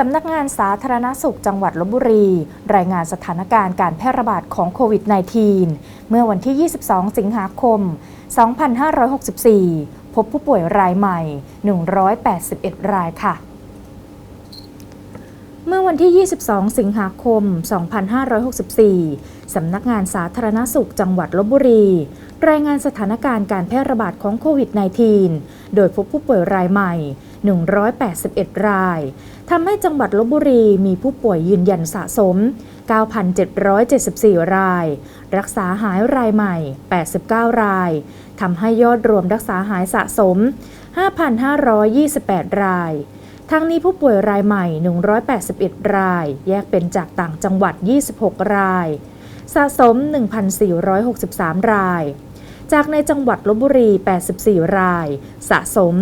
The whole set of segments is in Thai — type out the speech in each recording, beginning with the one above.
สำนักงานสาธารณสุขจังหวัดลบบุรี รายงานสถานการณ์การแพร่ระบาดของโควิด -19 เมื่อวันที่ 22 สิงหาคม 2564 พบผู้ป่วยรายใหม่ 181 รายค่ะ เมื่อวันที่ 22 สิงหาคม 2564 สำนักงานสาธารณสุขจังหวัดลบบุรีรายงานสถานการณ์การแพร่ระบาดของโควิด -19 โดยพบผู้ป่วยรายใหม่ 181 รายทำให้จังหวัดลบบุรีมีผู้ป่วยยืนยันสะสม 9,774 ราย รักษาหายรายใหม่ 89 รายทำให้ยอดรวมรักษาหายสะสม 5,528 รายทั้งนี้ผู้ป่วยรายใหม่ 181 ราย แยกเป็นจากต่างจังหวัด 26 ราย สะสม 1,463 ราย จากในจังหวัดลบบุรี 84 ราย สะสม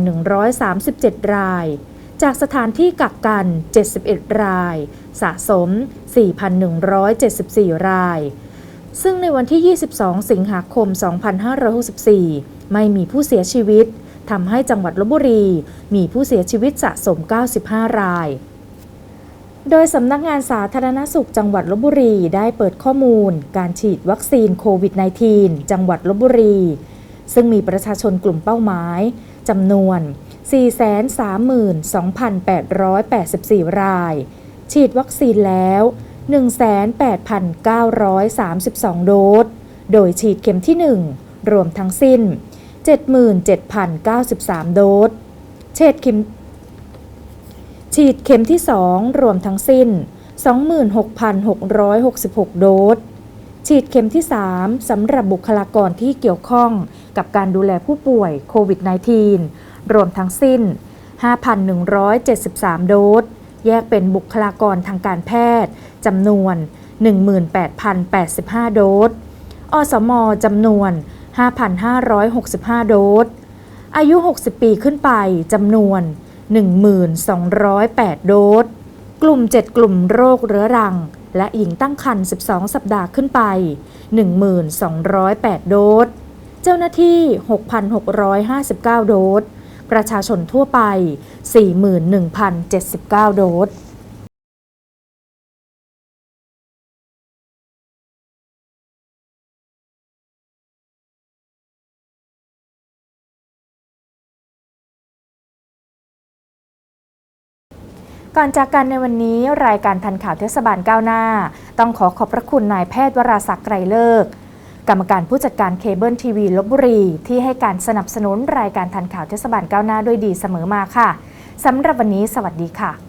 4,137 ราย จากสถานที่กักกัน 71 ราย สะสม 4,174 ราย ซึ่งในวันที่ 22 สิงหาคม 2564 ไม่มีผู้เสียชีวิตทำให้จังหวัดลบบุรี มีผู้เสียชีวิตสะสม 95 ราย โดยสำนักงานสาธารณสุขจังหวัดลบบุรีได้เปิดข้อมูล การฉีดวัคซีนโควิด -19 จังหวัดลบบุรี ซึ่งมีประชาชนกลุ่มเป้าหมายจำนวน 432,884 ราย ฉีดวัคซีนแล้ว 18,932 โดส โดยฉีดเข็มที่ 1 รวมทั้งสิ้น 77,093 โดส ฉีดเข็ม ฉีดเข็มที่ 2 รวมทั้งสิ้น 26,666 โดส ฉีดเข็มที่ 3 สำหรับบุคลากรที่เกี่ยวข้องกับการดูแลผู้ป่วยโควิด -19 รวมทั้งสิ้น 5,173 โดส แยกเป็นบุคลากรทางการแพทย์จำนวน 18,085 โดส อสมจำนวน 5,565 โดส อายุ 60 ปีขึ้นไปจำนวน 1,208 โดส กลุ่ม 7 กลุ่มโรคเรื้อรัง และหญิงตั้งครรภ์ 12 สัปดาห์ขึ้นไป 1,208 โดส เจ้าหน้าที่ 6,659 โดส ประชาชนทั่วไป 41,079 โดส ก่อนจากกันในวันนี้รายการทันข่าวเทศบาลก้าวหน้า ต้องขอขอบพระคุณนายแพทย์วราศักดิ์ไกรเลิก กรรมการผู้จัดการเคเบิลทีวีลบบุรี ที่ให้การสนับสนุนรายการทันข่าวเทศบาลก้าวหน้าด้วยดีเสมอมาค่ะสำหรับวันนี้สวัสดีค่ะ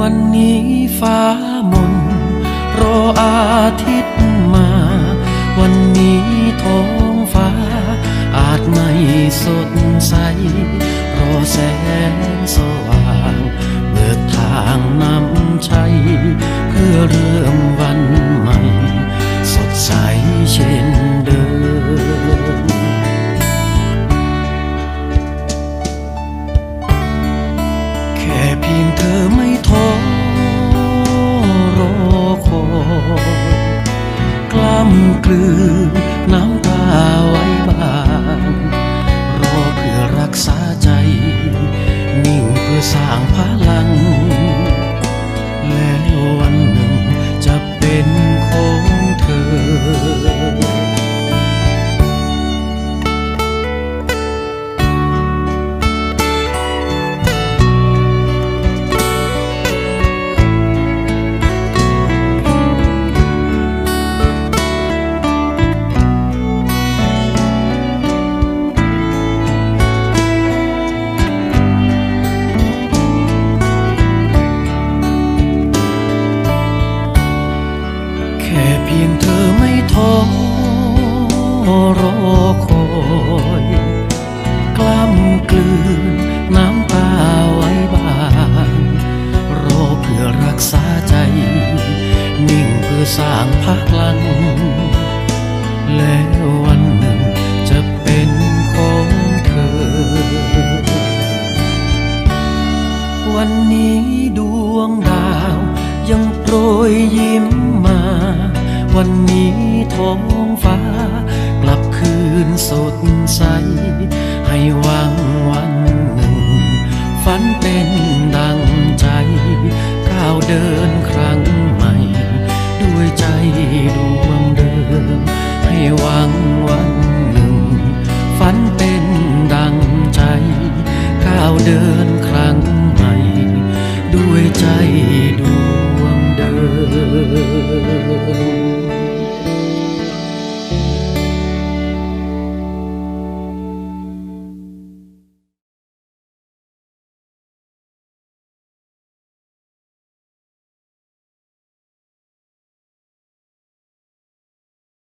วันนี้ฟ้ามนรออาทิตย์มา วันนี้ท้องฟ้า อาจไม่สดใส รอแสงสว่างเบิกทางนำชัยเพื่อเริ่มวันใหม่ สดใสเช่น รอคอยกล้ำกลืนน้ำตาไว้บางรอเพื่อรักษาใจ นิ่งเพื่อสร้างพลัง แล้ววันหนึ่งจะเป็นของเธอ วันนี้ดวงดาวยังโปรยยิ้มมา วันนี้ท้องฟ้า กลับคืนสดใส ให้วังวันหนึ่ง ฝันเป็นดังใจ ก้าวเดินครั้งใหม่ ด้วยใจดวงเดิม ให้วังวันหนึ่ง ฝันเป็นดังใจ ก้าวเดินครั้งใหม่ ด้วยใจดว